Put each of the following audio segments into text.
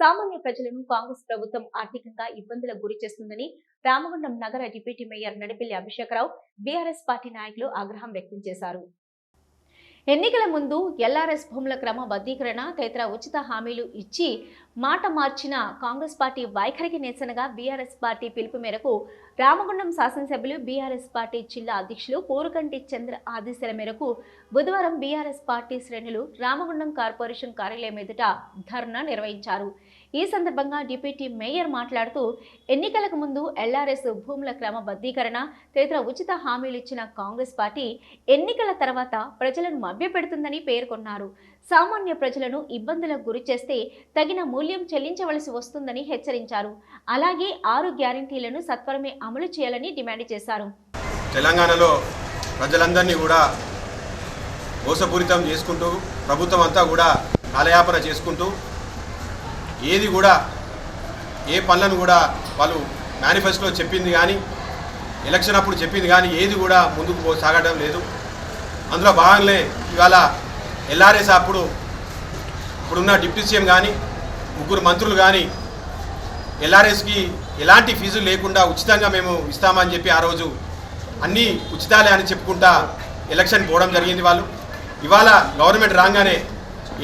సామాన్య ప్రజలను కాంగ్రెస్ ప్రభుత్వం ఆర్థికంగా ఇబ్బందులకు గురి చేస్తుందని రామగుండం నగర deputy mayor Nadipelli Abhishek Rao BRS party నాయకులు ఆగ్రహం వ్యక్తం చేశారు. ఎన్నికల ముందు ఎల్ఆర్ఎస్ భూముల క్రమబద్ధీకరణ తదితర ఉచిత హామీలు ఇచ్చి మాట మార్చిన కాంగ్రెస్ పార్టీ వైఖరికి నిరసనగా బీఆర్ఎస్ పార్టీ పిలుపు మేరకు రామగుండం శాసనసభ్యులు బీఆర్ఎస్ పార్టీ జిల్లా అధ్యక్షులు కోరుకంటి చంద్ర ఆదేశాల మేరకు బుధవారం బీఆర్ఎస్ పార్టీ శ్రేణులు రామగుండం కార్పొరేషన్ కార్యాలయం ఎదుట ధర్నా నిర్వహించారు. ఈ సందర్భంగా డిప్యూటీ మేయర్ మాట్లాడుతూ ఎన్నికలకు ముందు ఎల్ఆర్ఎస్ భూముల క్రమబద్ధీకరణ తదితర ఉచిత హామీలు ఇచ్చిన కాంగ్రెస్ పార్టీ ఎన్నికల తర్వాత ప్రజలను మభ్యపెడుతుందని పేర్కొన్నారు. సామాన్య ప్రజలను ఇబ్బందులకు గురి చేస్తే తగిన మూల్యం చెల్లించవలసి వస్తుందని హెచ్చరించారు. అలాగే ఆరు గ్యారంటీలను సత్వరమే అమలు చేయాలని డిమాండ్ చేశారు. తెలంగాణలో ప్రజలందరినీ కూడా మోసపూరితం చేసుకుంటూ ప్రభుత్వం అంతా కూడా కాలయాపన చేసుకుంటూ ఏది కూడా ఏ పనులను కూడా వాళ్ళు మేనిఫెస్టోలో చెప్పింది కానీ ఎలక్షన్ అప్పుడు చెప్పింది కానీ ఏది కూడా ముందుకు సాగడం లేదు. అందులో భాగంగానే ఇవాళ ఎల్ఆర్ఎస్ అప్పుడు ఇప్పుడున్న డిప్యూటీ సీఎం కానీ ముగ్గురు మంత్రులు కానీ ఎల్ఆర్ఎస్కి ఎలాంటి ఫీజులు లేకుండా ఉచితంగా మేము ఇస్తామని చెప్పి ఆ రోజు అన్నీ ఉచితాలే అని చెప్పుకుంటా ఎలక్షన్ పోవడం జరిగింది వాళ్ళు. ఇవాళ గవర్నమెంట్ రాగానే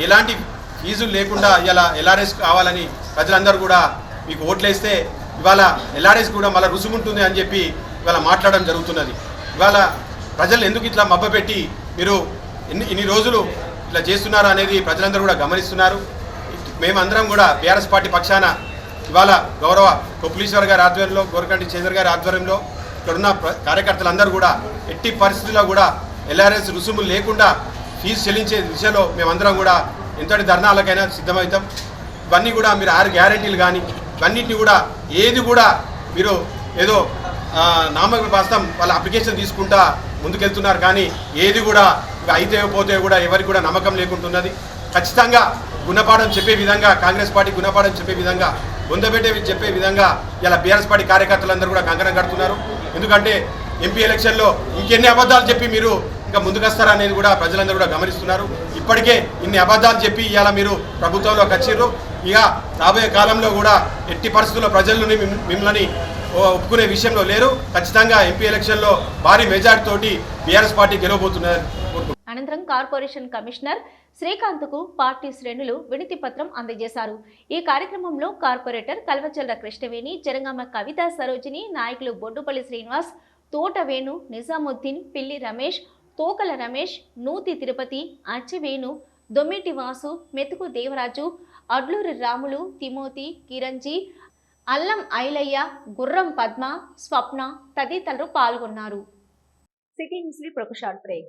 ఎలాంటి ఫీజులు లేకుండా ఇలా ఎల్ఆర్ఎస్ కావాలని ప్రజలందరూ కూడా మీకు ఓట్లేస్తే ఇవాళ ఎల్ఆర్ఎస్ కూడా మళ్ళీ రుసుముంటుంది అని చెప్పి ఇవాళ మాట్లాడడం జరుగుతున్నది. ఇవాళ ప్రజలు ఎందుకు ఇట్లా మబ్బపెట్టి మీరు ఎన్ని ఇన్ని రోజులు ఇట్లా చేస్తున్నారు అనేది ప్రజలందరూ కూడా గమనిస్తున్నారు. మేమందరం కూడా బీఆర్ఎస్ పార్టీ పక్షాన ఇవాళ గౌరవ కొప్పులీశ్వర్ గారి ఆధ్వర్యంలో గోరకంటి చంద్ర గారి ఆధ్వర్యంలో ఇక్కడున్న ప్ర- కార్యకర్తలందరూ కూడా ఎట్టి పరిస్థితుల్లో కూడా ఎల్ఆర్ఎస్ రుసుములు లేకుండా ఫీజు చెల్లించే దిశలో మేమందరం కూడా ఎంతటి ధర్నాలకైనా సిద్ధమవుతాం. ఇవన్నీ కూడా మీరు ఆరు గ్యారెంటీలు కానీ ఇవన్నింటినీ కూడా ఏది కూడా మీరు ఏదో నామక వాస్తం వాళ్ళ అప్లికేషన్ తీసుకుంటా ముందుకెళ్తున్నారు కానీ ఏది కూడా ఇక అయితే పోతే కూడా ఎవరికి కూడా నమ్మకం లేకుంటున్నది ఖచ్చితంగా గుణపాఠం చెప్పే విధంగా కాంగ్రెస్ పార్టీ గుణపాఠం చెప్పే విధంగా బొందబెట్టే చెప్పే విధంగా ఇలా బీఆర్ఎస్ పార్టీ కార్యకర్తలందరూ కూడా కంకణం కడుతున్నారు. ఎందుకంటే ఎంపీ ఎలక్షన్లో ఇంకెన్ని అబద్ధాలు చెప్పి మీరు ఇంకా ముందుకొస్తారా అనేది కూడా ప్రజలందరూ కూడా గమనిస్తున్నారు. ఇప్పటికే ఇన్ని అబద్ధాలు చెప్పి ఇవాళ మీరు ప్రభుత్వంలోకి వచ్చిర్రు. ఇక రాబోయే కాలంలో కూడా ఎట్టి పరిస్థితుల్లో ప్రజలను మిమ్మల్ని ఓ ఒప్పుకునే విషయంలో లేరు. ఖచ్చితంగా ఎంపీ ఎలక్షన్లో భారీ మెజార్టీ తోటి బీఆర్ఎస్ పార్టీ గెలవబోతున్నారు. అనంతరం కార్పొరేషన్ కమిషనర్ శ్రీకాంత్కు పార్టీ శ్రేణులు వినతి పత్రం అందజేశారు. ఈ కార్యక్రమంలో కార్పొరేటర్ కల్వచల్ల కృష్ణవేణి జరగామ కవిత సరోజిని నాయకులు బొడ్డుపల్లి శ్రీనివాస్ తోట వేణు నిజాముద్దీన్ పిల్లి రమేష్ తోకల రమేష్ నూతి తిరుపతి అచ్చవేణు దొమ్మిటి వాసు మెతుకు దేవరాజు అడ్లూరి రాములు తిమోతి కిరంజీ అల్లం ఐలయ్య గుర్రం పద్మ స్వప్న తదితరులు పాల్గొన్నారు. సిటీ న్యూస్ ఇప్పుడు ఒక బ్రేక్.